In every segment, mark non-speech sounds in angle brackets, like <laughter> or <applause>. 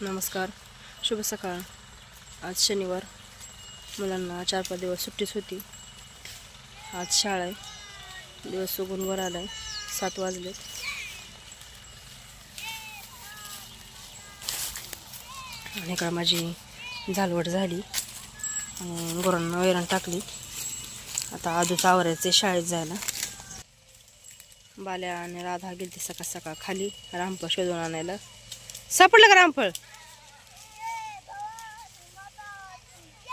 नमस्कार. शुभ सकाळ. आज शनिवार. मुलांना चार पाच दिवस सुट्टीच होती. आज शाळा आहे. दिवस सुगून वर आला आहे सात वाजले. आणि इकडं माझी झालवट झाली. आणि गुरांना वैरण टाकली. आता आजूच आवरायचे शाळेत जायला. बाल्या आणि राधा गेलती सकाळ सकाळ खाली. रामफळ शोधून आणायला. सापडलं का रामफळ?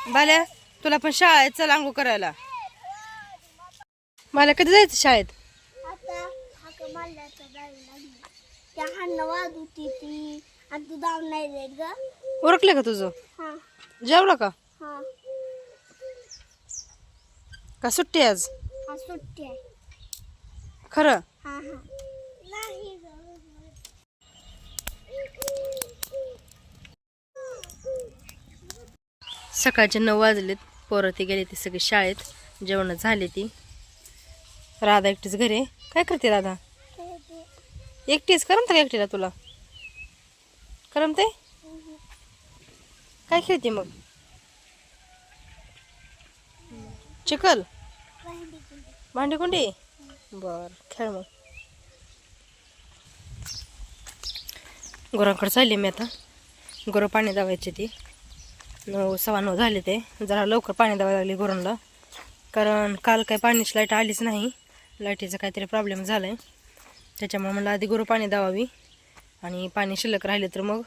बाल्या तुला पण शाळा आहे चल अंघोळ करायला. मला कधी जायचं शाळेत? आता हाका मारल्याचं जायला लागली. त्या हाणं ती. आणि तू जाऊन नाही जाईल ग. ओळखलं का तुझं? हा. जेवलं का? हा. का सुट्टी आज? हा सुट्टी आहे. खरं? हा हा. नाही ग सकाळचे नऊ वाजलेत. पोरं ते गेले ती सगळी शाळेत. जेवण झाली ती. राधा एकटीच घरी आहे. काय करते राधा? एकटीच? करमत का एकटीला तुला? करमते काय खेळते मग? चिखल? भांडी कुंडी? बर खेळ मग. गुरांकडे चालली मी आता. गुरं पाणी दावायची ती. नऊ सव्वा नऊ झाले ते. जरा लवकर पाणी द्यावं लागले गुरांना कारण काल काय पाण्याची लाइट आलीच नाही. लाईटीचा काहीतरी प्रॉब्लेम झाला आहे त्याच्यामुळे मला आधी गुरु पाणी द्यावावी. आणि पाणी शिल्लक राहिले तर मग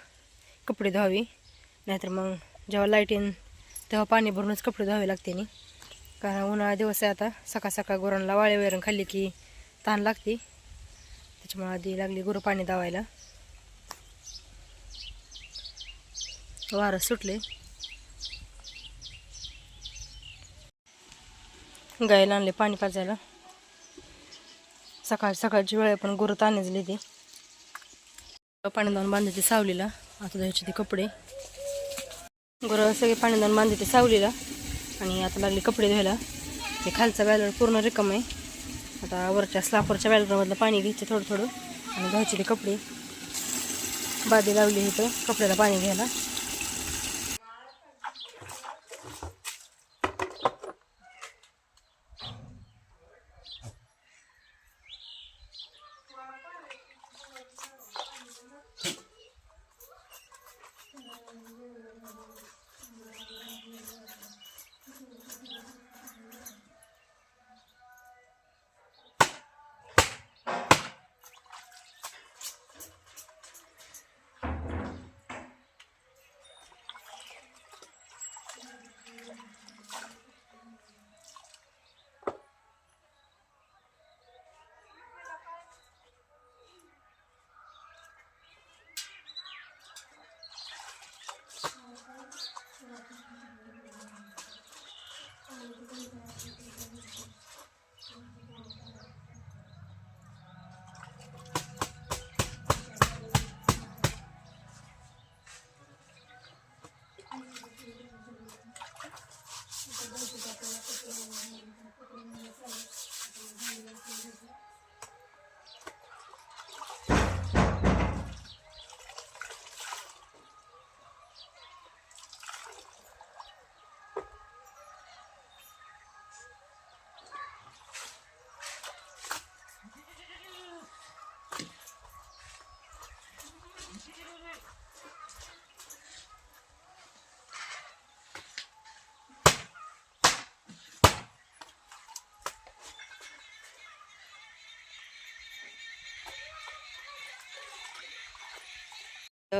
कपडे धुवावी. नाहीतर मग जेव्हा लाइट येईन तेव्हा पाणी भरूनच कपडे धुवावे लागते नी कारण उन्हाळा दिवस आहे आता. सकाळ सकाळ गुरांना वाळे वैरण खाल्ली की ताण लागते. त्याच्यामुळे आधी लागली गुरु पाणी दावायला वारं सुटले. गायला आणले पाणी पाजायला. सकाळ सकाळची वेळ आहे पण गुरं ताणीचली ती. पाणी लावून बांधायचे सावलीला. आता द्यायचे ते कपडे. गुरं सगळे पाणी लावून बांधायचे सावलीला. आणि आता लागले कपडे धुवायला. ते खालचा बॅलर पूर्ण रिकम आहे. आता वरच्या स्लापरच्या बॅलरमधलं पाणी घ्यायचे थोडं थोडं. आणि धुवायचे ते कपडे. बादी लावली इथं कपड्याला पाणी घ्यायला.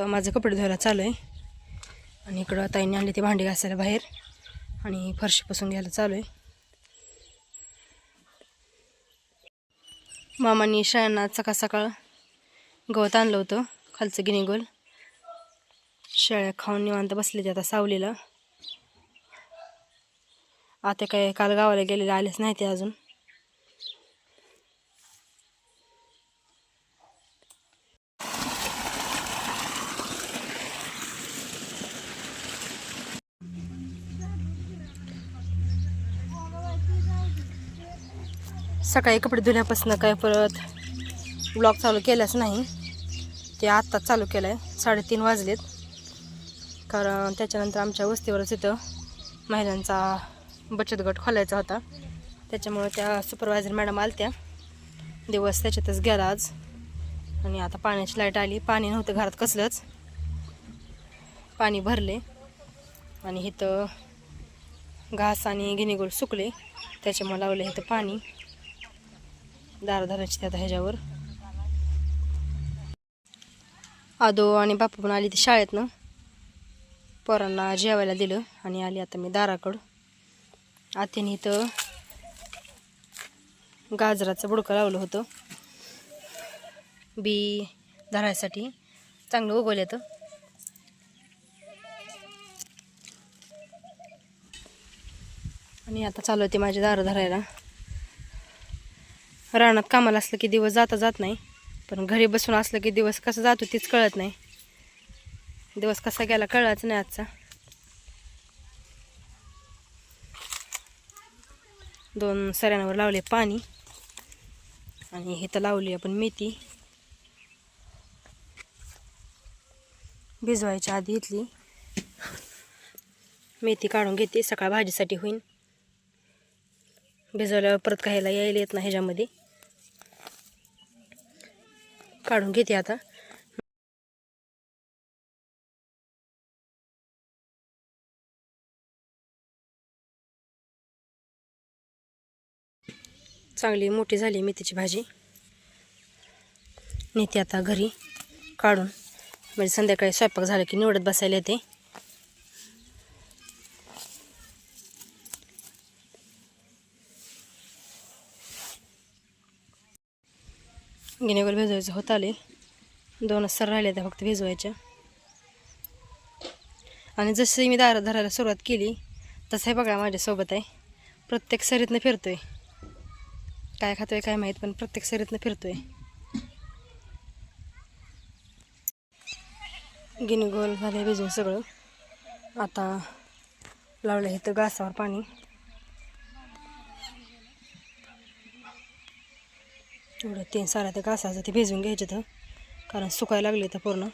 माझं कपडे धुवायला चालू आहे. आणि इकडं ताईने आणले ते भांडी घासायला बाहेर. आणि फरशीपासून घ्यायला चालू आहे. मामांनी शाळांना सकाळ सकाळ गवत आणलं होतं खालचं गिनीगोल शेळ्या खाऊन निवांत बसले ते आता सावलीला. आता काय काल गावाला गेलेले आलेच नाही ते अजून. सकाळी कपडे धुण्यापासून काय परत ब्लॉग चालू केलाच नाही. ते आत्ताच चालू केलं आहे साडेतीन वाजलेत. कारण त्याच्यानंतर आमच्या वस्तीवरच इथं महिलांचा बचत गट खोलायचा होता. त्याच्यामुळं त्या सुपरवायझर मॅडम आलत्या. दिवस त्याच्यातच गेला आज. आणि आता पाण्याची लाइट आली. पाणी नव्हतं घरात कसलंच. पाणी भरले. आणि इथं घास आणि गिनीगोल सुकले. त्याच्यामुळे लावले इथं पाणी. दार धरायची आता ह्याच्यावर. आदो आणि बापू पण आली ती शाळेतनं. पोरांना जेवायला दिलं आणि आली आता मी दाराकडं. आत्याने इथं गाजराचं बुडकं लावलं होतं. बी धरायसाठी चांगलं उगवलं येतं आणि आता चालू होते माझे दारं धरायला. रानात कामाला असलं की दिवस जाता जात नाही. पण घरी बसून असलं की दिवस कसा जातो तीच कळत नाही. दिवस कसा गेला कळलाच नाही आजचा. दोन सऱ्यांवर लावले पाणी. आणि इथं लावली आपण मेथी. भिजवायच्या आधी इथली मेथी काढून घेते. सकाळ भाजीसाठी होईन. भिजवल्यावर परत खायला यायला येत नाही ह्याच्यामध्ये. काढून घेते आता. चांगली मोठी झाली मेथीची भाजी. नेते आता घरी काढून म्हणजे संध्याकाळी स्वयंपाक झाला की निवडत बसायला येते. गिनेगोल भिजवायचं होत आले. दोनच सर राहिले त्या फक्त भिजवायच्या. आणि जशी मी दार धरायला सुरुवात केली तसंही बघा माझ्यासोबत आहे. प्रत्येक सरीतनं फिरतोय. काय खातोय काय माहीत पण प्रत्येक सरीतनं फिरतोय. गिनीगोल झाले भिजून सगळं. आता लावलं इथं घासावर पाणी. एवढं तीन साऱ्या ते घासाचं ते भिजून घ्यायचे तर कारण सुकायला लागले तर पूर्ण.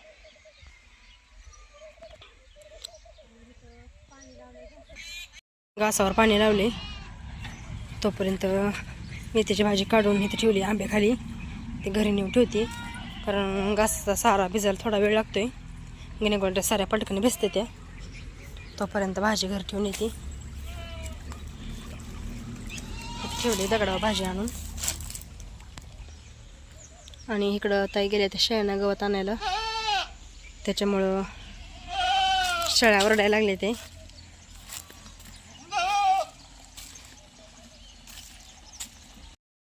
घासावर पाणी लावले. तोपर्यंत मेथीची भाजी काढून इथे ठेवली आंब्याखाली. ते घरी नेऊन ठेवते कारण घासाचा सारा भिजायला थोडा वेळ लागतोय. गिनेगोलच्या साऱ्या पटकन भिजते त्या. तोपर्यंत भाजी घरी ठेवून येते. ठेवली दगडावर भाजी आणून. आणि इकडं ताई गेल्या त्या शेळ्यांना गवत आणायला. त्याच्यामुळं शेळ्या ओरडायला लागले ते.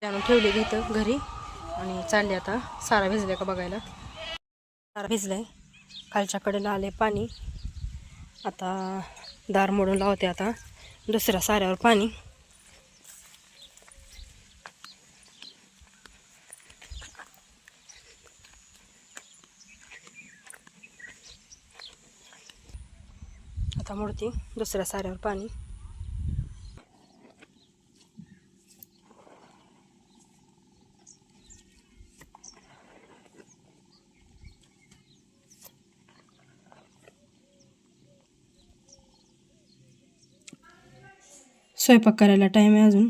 आणून ठेवले इथं घरी आणि चालले आता. सारा भिजले का बघायला? सारा भिजलाय. खालच्या कडेला आले पाणी. आता दार मोडून लावते आता. दुसऱ्या साऱ्यावर पाणी. आता मोडते दुसऱ्या साऱ्यावर पाणी स्वयंपाक करायला टाईम आहे अजून.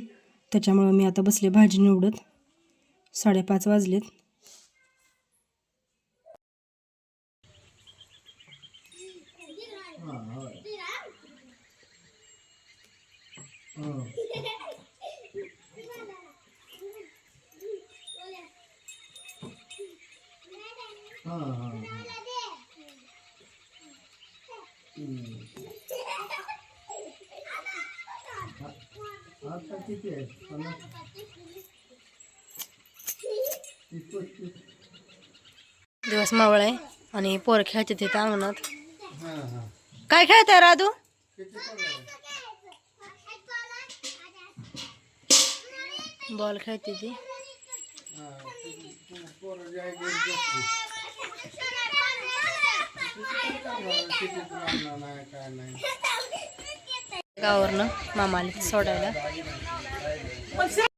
त्याच्यामुळं मी आता बसले भाजी निवडत. साडेपाच वाजलेत. दिवस मावळ आहे आणि पोर खेळते तिथे अंगणात. काय खेळताय राधू बॉल खेळते ती. गावावरनं मामा आले सोडायला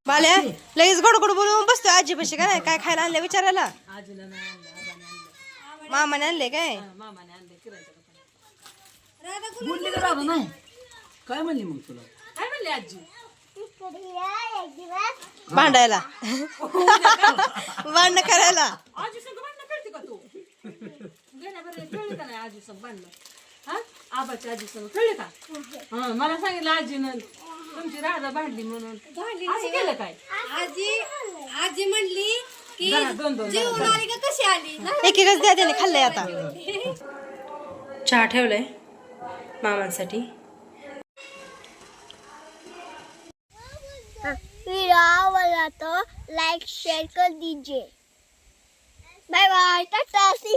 बाल्या लगेच गोड गोड बोलून बसतोय. आजी पशी काय काय खायला आणले विचारायला मामाने आणले काय? काय म्हणली मग तुला? इकडे या एक दिवस भांडायला. भांडणं करायला. आजी संग भांडणं करते का तू? गेल्या बरं कळलं का नाही आजी संग भांडणं? हा? आबाच्या आजी संग कळलं का? हा मला सांगितलं आजीनं तुमची राधा भांडली म्हणून. असं केलं काय? आजी आजी म्हणली की जरा दोन दोन जीवन आली का कशी आली? एक एकच द्या त्याने खाल्लंय आता. <laughs> चहा ठेवलाय मामांसाठी. वीडियो आवला तो लाइक शेयर कर दीजिए बाय बाय टाटा सी